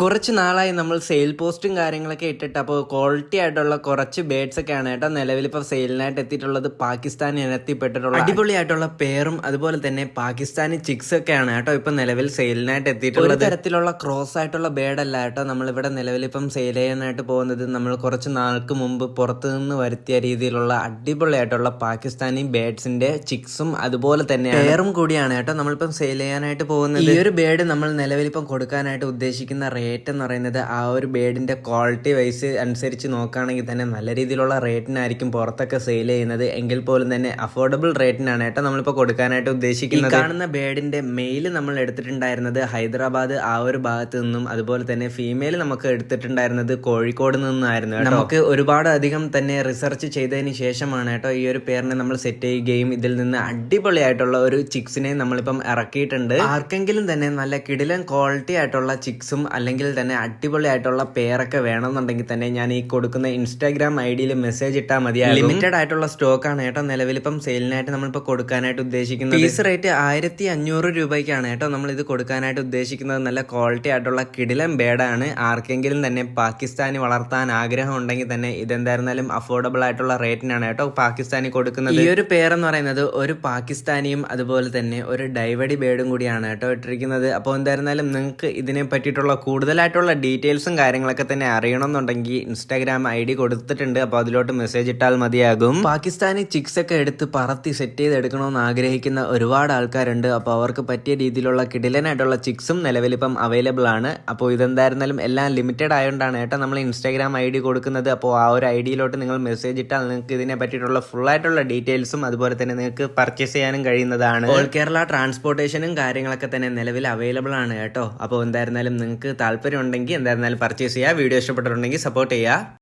കുറച്ച് നാളായി നമ്മൾ സെയിൽ പോസ്റ്റും കാര്യങ്ങളൊക്കെ ഇട്ടിട്ട് അപ്പോൾ ക്വാളിറ്റി ആയിട്ടുള്ള കുറച്ച് ബേഡ്സ് ഒക്കെയാണ് കേട്ടോ നിലവിൽ ഇപ്പോൾ സെയിലിനായിട്ട് എത്തിയിട്ടുള്ളത്. പാകിസ്ഥാനിൽ എത്തിപ്പെട്ടിട്ടുള്ള അടിപൊളിയായിട്ടുള്ള പേറും അതുപോലെ തന്നെ പാകിസ്ഥാനി ചിക്സ് ഒക്കെയാണ് കേട്ടോ ഇപ്പം നിലവിൽ സെയിലിനായിട്ട് എത്തിയിട്ടുള്ളത്. തരത്തിലുള്ള ക്രോസ് ആയിട്ടുള്ള ബേഡ് അല്ല കേട്ടോ നമ്മളിവിടെ നിലവിൽ ഇപ്പം സെയിൽ ചെയ്യാനായിട്ട് പോകുന്നത്. നമ്മൾ കുറച്ച് നാൾക്ക് മുമ്പ് പുറത്തു നിന്ന് വരുത്തിയ രീതിയിലുള്ള അടിപൊളിയായിട്ടുള്ള പാകിസ്ഥാനി ബേഡ്സിന്റെ ചിക്സും അതുപോലെ തന്നെ പേറും കൂടിയാണ് കേട്ടോ നമ്മളിപ്പം സെയിൽ ചെയ്യാനായിട്ട് പോകുന്നത്. ഈ ഒരു ബേഡ് നമ്മൾ നിലവിൽ ഇപ്പം കൊടുക്കാനായിട്ട് ഉദ്ദേശിക്കുന്ന റേറ്റ് എന്ന് പറയുന്നത് ആ ഒരു ബേഡിന്റെ ക്വാളിറ്റി വൈസ് അനുസരിച്ച് നോക്കുകയാണെങ്കിൽ തന്നെ നല്ല രീതിയിലുള്ള റേറ്റിനായിരിക്കും പുറത്തൊക്കെ സെയിൽ ചെയ്യുന്നത്. എങ്കിൽ പോലും തന്നെ അഫോർഡബിൾ റേറ്റിനാണ് കേട്ടോ നമ്മളിപ്പോൾ കൊടുക്കാനായിട്ട് ഉദ്ദേശിക്കുന്നത്. കാണുന്ന ബേഡിന്റെ മെയിൽ നമ്മൾ എടുത്തിട്ടുണ്ടായിരുന്നത് ഹൈദരാബാദ് ആ ഒരു ഭാഗത്ത് നിന്നും അതുപോലെ തന്നെ ഫീമെയിൽ നമുക്ക് എടുത്തിട്ടുണ്ടായിരുന്നത് കോഴിക്കോട് നിന്നായിരുന്നു. നമുക്ക് ഒരുപാട് അധികം തന്നെ റിസർച്ച് ചെയ്തതിന് ശേഷമാണ് കേട്ടോ ഈ ഒരു പേരിനെ നമ്മൾ സെറ്റ് ചെയ്യുകയും ഇതിൽ നിന്ന് അടിപൊളിയായിട്ടുള്ള ഒരു ചിക്സിനെ നമ്മളിപ്പം ഇറക്കിയിട്ടുണ്ട്. ആർക്കെങ്കിലും തന്നെ നല്ല കിടിലൻ ക്വാളിറ്റി ആയിട്ടുള്ള ചിക്സും അല്ലെങ്കിൽ തന്നെ അടിപൊളിയായിട്ടുള്ള പേരൊക്കെ വേണമെന്നുണ്ടെങ്കിൽ തന്നെ ഞാൻ ഈ കൊടുക്കുന്ന ഇൻസ്റ്റാഗ്രാം ഐ ഡിയിൽ മെസ്സേജ് ഇട്ടാൽ മതി ലിമിറ്റഡ് ആയിട്ടുള്ള സ്റ്റോക്ക് ആണ് കേട്ടോ നിലവിൽ ഇപ്പം സെയിലിനായിട്ട് നമ്മളിപ്പോൾ കൊടുക്കാനായിട്ട് ഉദ്ദേശിക്കുന്നത്. ഫീസ് റേറ്റ് ആയിരത്തി അഞ്ഞൂറ് രൂപയ്ക്കാണ് കേട്ടോ നമ്മൾ ഇത് കൊടുക്കാനായിട്ട് ഉദ്ദേശിക്കുന്നത്. നല്ല ക്വാളിറ്റി ആയിട്ടുള്ള കിടിലൻ ബേഡാണ്. ആർക്കെങ്കിലും തന്നെ പാകിസ്ഥാനി വളർത്താൻ ആഗ്രഹം ഉണ്ടെങ്കിൽ തന്നെ ഇതെന്തായിരുന്നാലും അഫോർഡബിൾ ആയിട്ടുള്ള റേറ്റിനാണ് കേട്ടോ പാകിസ്ഥാനി കൊടുക്കുന്നത്. ഈ ഒരു പേരെന്ന് പറയുന്നത് ഒരു പാകിസ്ഥാനിയും അതുപോലെ തന്നെ ഒരു ഡൈവഡി ബേഡും കൂടിയാണ് കേട്ടോ ഇട്ടിരിക്കുന്നത്. അപ്പോൾ എന്തായിരുന്നാലും നിങ്ങൾക്ക് ഇതിനെ പറ്റിയിട്ടുള്ള കൂടുതലായിട്ടുള്ള ഡീറ്റെയിൽസും കാര്യങ്ങളൊക്കെ തന്നെ അറിയണമെന്നുണ്ടെങ്കിൽ ഇൻസ്റ്റാഗ്രാം ഐ ഡി കൊടുത്തിട്ടുണ്ട്. അപ്പോൾ അതിലോട്ട് മെസ്സേജ് ഇട്ടാൽ മതിയാകും. പാകിസ്ഥാനി ചിക്സ് ഒക്കെ എടുത്ത് പറത്തി സെറ്റ് ചെയ്ത് എടുക്കണമെന്ന് ആഗ്രഹിക്കുന്ന ഒരുപാട് ആൾക്കാരുണ്ട്. അപ്പോൾ അവർക്ക് പറ്റിയ രീതിയിലുള്ള കിടിലനായിട്ടുള്ള ചിക്സും നിലവിലിപ്പം അവൈലബിൾ ആണ്. അപ്പോൾ ഇതെന്തായിരുന്നാലും എല്ലാം ലിമിറ്റഡ് ആയതുകൊണ്ടാണ് ഏട്ടാ നമ്മൾ ഇൻസ്റ്റാഗ്രാം ഐ ഡി കൊടുക്കുന്നത്. അപ്പോൾ ആ ഒരു ഐ ഡിയിലോട്ട് നിങ്ങൾ മെസ്സേജ് ഇട്ടാൽ നിങ്ങൾക്ക് ഇതിനെ പറ്റിയിട്ടുള്ള ഫുൾ ആയിട്ടുള്ള ഡീറ്റെയിൽസും അതുപോലെ തന്നെ നിങ്ങൾക്ക് പർച്ചേസ് ചെയ്യാനും കഴിയുന്നതാണ്. ഓൾ കേരള ട്രാൻസ്പോർട്ടേഷനും കാര്യങ്ങളൊക്കെ തന്നെ നിലവിൽ അവൈലബിൾ ആണ് കേട്ടോ. അപ്പോൾ എന്തായിരുന്നാലും നിങ്ങൾക്ക് താല്പര്യം ഉണ്ടെങ്കിൽ എന്തായിരുന്നാലും പർച്ചേസ് ചെയ്യുക. വീഡിയോ ഇഷ്ടപ്പെട്ടിട്ടുണ്ടെങ്കിൽ സപ്പോർട്ട് ചെയ്യുക.